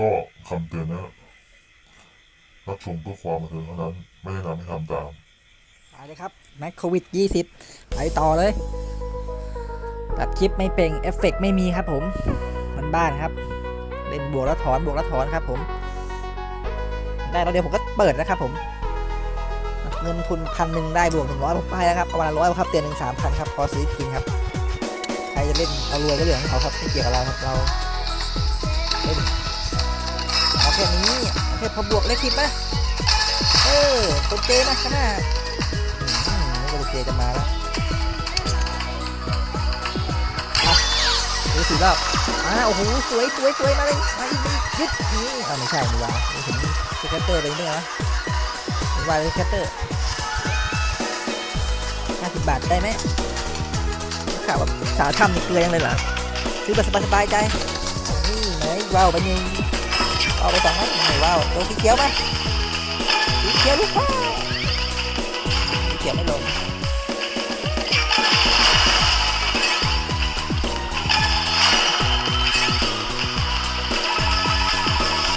ก็คำเตือนนะรับชมเพื่อความบันเทิงเท่านั้น ไม่ได้นำให้ทำตาม ไปเลยครับแม็กโควิด 20 ไปต่อเลย ตัดคลิปไม่เป็นเอฟเฟกต์ไม่มีครับผมมันบ้านครับ เล่นบวกแล้วถอนบวกแล้วถอนครับผม ได้แล้วเดี๋ยวผมก็เปิดนะครับผมเงินทุนพันหนึ่งได้บวกหนึ่งร้อยผมไปแล้วครับประมาณร้อยครับเตือนหนึ่งสามพันครับพอซื้อกินครับ ใครจะเล่นเอารวยก็เรื่องของเขาครับไม่เกี่ยวกับเราครับเราเล่น ค่นี้เอาแค่พบวกเลขสิบไหมเออตัวเจมาข้างหน้าอืมนี่ก็ตัวเจจะมาแล้วดูสี่รอบอ่าโอ้โหสวยสวยสวยมาเลยมาอีกยึดนี่อ่าไม่ใช่นี่วะไม่ถึงสแคตเตอร์เลยเนี่ยนะวายสแคตเตอร์ห้าสิบบาทได้ไหมข่าวแบบสาวทำนี่เกลือยังเลยเหรอซื้อแบบสบายๆใจนี่ไหนว้าวไปยิง เอาไปสองนัดไหนว้าวโดนสีเขียวไหมสีเขียวลูกพ่อเกี่ยวไม่ลง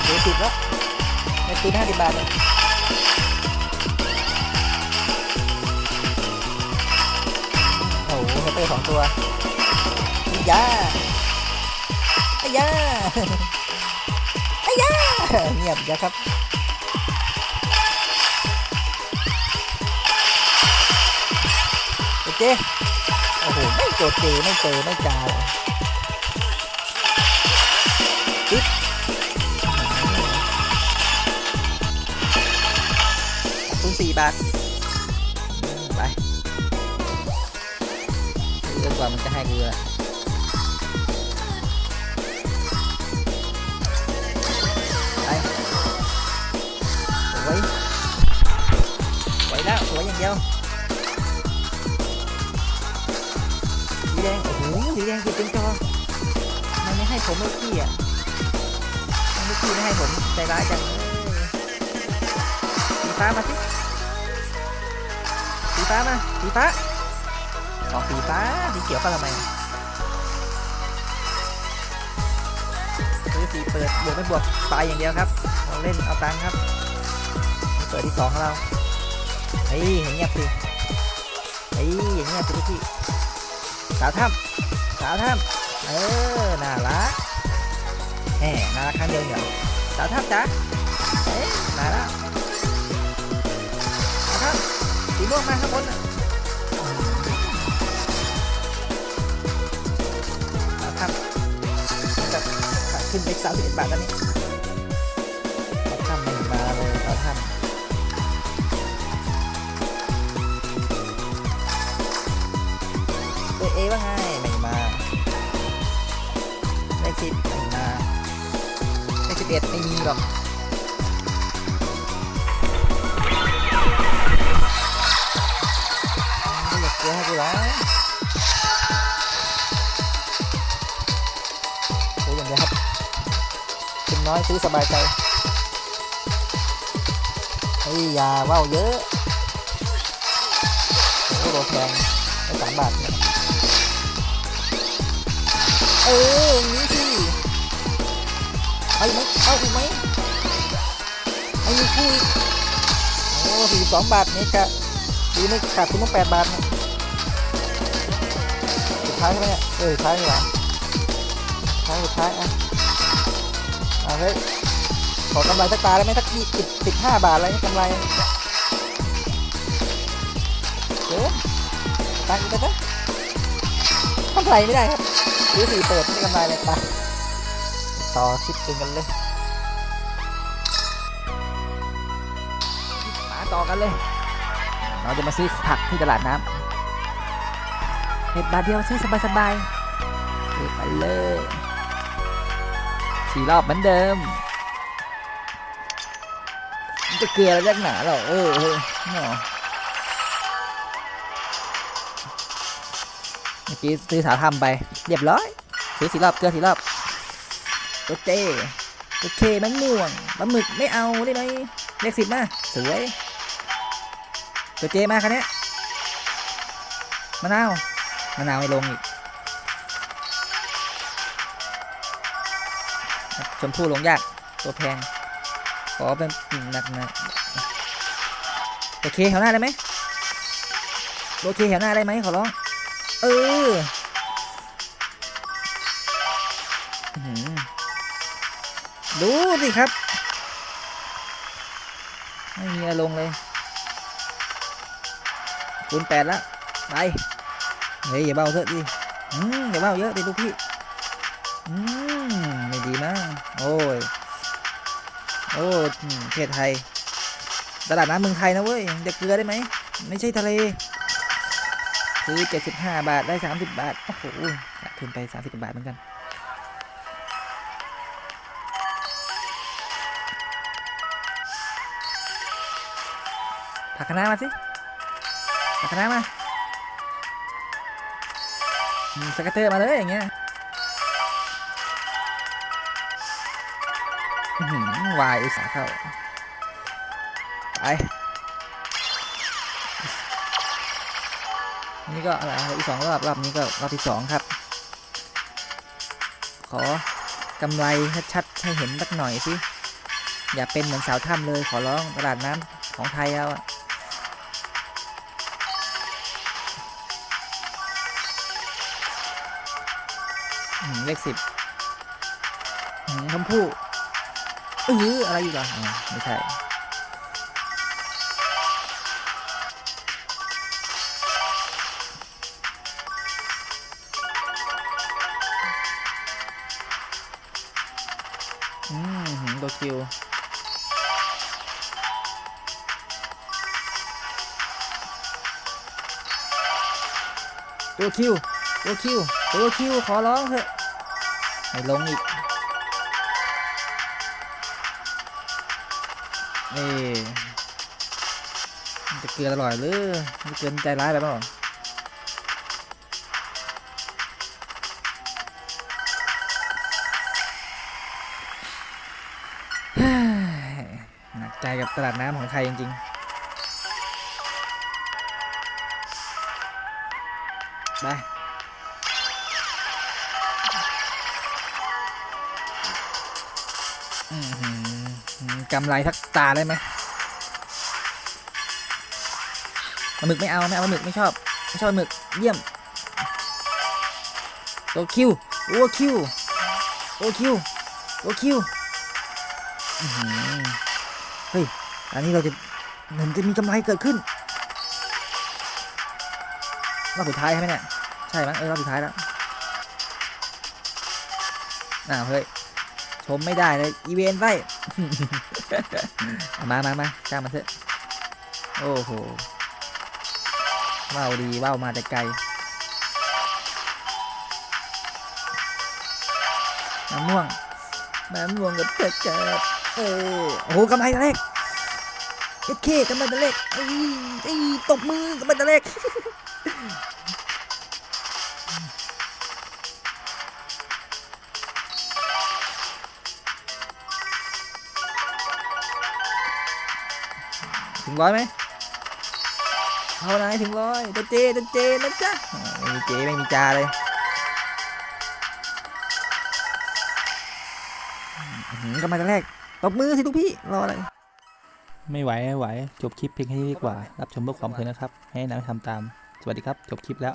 เดี๋ยวสิบแล้วในคืนห้าสิบบาทเลยโอ้โหเฮเตอร์สองตัวอ้ยาอ้ยา ยาเงียบอีกแล้วครับโอเคโอ้โหไม่โจเจไม่เจอไม่จายปึ๊บคูณสี่บาทไปเยอะกว่ามันจะให้กูละ วยสวยแล้วสวยอย่างเดียวสีแดงโอ้โหสีแดงติดเป็นจอมันไม่ให้ผมเมื่อกี้อะมันเมื่อกี้ไม่ให้ผมใจร้ายจังสีฟ้ามาสิสีฟ้ามาสีฟ้าออกสีฟ้าสีเขียวเข้าทำไมซื้อสีเปิดบวกไม่บวกไปอย่างเดียวครับเราเล่นเอาตังครับ เปิดที่สองของเราเฮ้ยอย่างเงียบสิเฮ้ยอย่างเงียบสิพี่สาวถ้ำสาวถ้ำเออน่ารักแหมน่ารักครั้งเดียวเหรอสาวถ้ำจ้ะเอ๊ะน่ารักสาวถ้ำสีม่วงมาข้างบนน่ะสาวถ้ำจะขึ้นไปสามสิบเอ็ดบาทแล้วนี่ ดอกไม่อยากเจอให้กูแล้วซื้ออย่างเดียวครับคุณน้อยซื้อสบายใจเฮ้ยอย่าว่าวเยอะโอ้โหโลแพงได้สามบาทเนี่ยเอออย่างนี้สิ เอาไหมเอาอีกไหมเอาอีคู่อีกโอ้สี่สองบาทนี่กะดีไม่ขาดทุนต้องแปดบาทสุดท้ายใช่ไหมเนี่ยเออสุดท้ายนี่หว่าสุดท้ายสุดท้ายอะเอาเฮ้ยขอกำไรสักตาได้ไหมสักยี่สิบสิบห้าบาทอะไรกำไรเกินตังค์อีกไปซะกำไรไม่ได้ครับซื้อสี่เปิดไม่กำไรเลยไป ต่อคลิปเป็นกันเลยมาต่อกันเลย เราจะมาซื้อผักที่ตลาดน้ำเห็ดบาทเดียวซื้อสบายๆเห็ดไปเลยสี่รอบเหมือนเดิมจะเกลืออะไรนักหนาหรอเออเฮ้ยเนาะเมื่อกี้ซื้อสาทำไป เรียบร้อย ซื้อสี่รอบเกลือสี่รอบ ตัวเจตัวเคแมงม่วงปลาหมึกไม่เอาได้ไหมเลขสิบมาสวยตัวเจมาคันนี้ยมะนาวมะนาวไม่ลงอีกชมพู่ลงยากตัวแพงขอเป็นหนักหนักโอเคแถวหน้าได้ไหมโอเคแถวหน้าได้ไหมขอร้อง เออ ดูสิครับ ไม่มีอารมณ์เลยคูณแปดล้วไปเฮ้ยอย่าเบาเถอะดิอืมอย่าเบาเยอะดิลูกพี่อืมไม่ดีมั้งโอ้ยโอ้ประเทศไทยตลาดน้ำเมืองไทยนะเว้ยจะเกลือได้ไหมไม่ใช่ทะเลซื้อ75 บาทได้ 30 บาท โอ้โหขาดทุนไป 30 บาทเหมือนกัน ผักคะน้ามาสิผักคะน้ามาอืมสกัตเตอร์มาเลยอย่างเงี้ยวายอุตสาห์เข้าไปนี่ก็อะไรอีกสองรอบรอบนี้ก็รอบที่สองครับ ขอกำไรชัดๆให้เห็นสักหน่อยสิอย่าเป็นเหมือนสาวถ้ำเลยขอร้องตลาดน้ำของไทยเราอะ เลขสิบอืมชมพู่เอออะไรอีกอะอ๋อไม่ใช่อืมหืมตัวคิวตัวคิว ตัวคิวตัวคิวขอร้องเถอะไม่ลงอีกเอ๊จะเกลือตลอดหรือจะเกินใจร้ายไปเปล่าเฮ้ยหนักใจกับตลาดน้ำของไทยจริงๆไป กำไรทักตาได้ไหมปลาหมึกไม่เอาไม่เอาปลาหมึกไม่ชอบไม่ชอบปลาหมึกเยี่ยมตัวคิวโอ้คิวโอ้คิวโอ้คิวเฮ้ยอันนี้เราจะเหมือนจะมีกำไรเกิดขึ้นรอบสุดท้ายใช่ไหมเนี่ยใช่มั้งเออรอบสุดท้ายแล้วอ้าวเฮ้ย ชมไม่ได้เลยอีเวนไปเอามามามาจ้างมาเถอะ โอ้โหว้าวดีว้าวมาแต่ไกลมะม่วงมะม่วงกับเผ็ดจัดเออโอ้โหกำไรตะเล็กเอ็ดเคกำไรตะเล็กไอ้ไอ้ตบมือกำไรตะเล็ก งร้อยไหมเอาไหนถึงร้อยตัวเจตัวเจนะจ๊ะอ่าไม่มีเจไม่มีจาเลยอื้อหือกำลังแรกตบมือสิทุกพี่ รออะไร ไม่ไหวไม่ไหว จบคลิปเพียงแค่นี้ดีกว่า รับชมเพื่อความเพลินนะครับ ให้น้ำทำตาม สวัสดีครับ จบคลิปแล้ว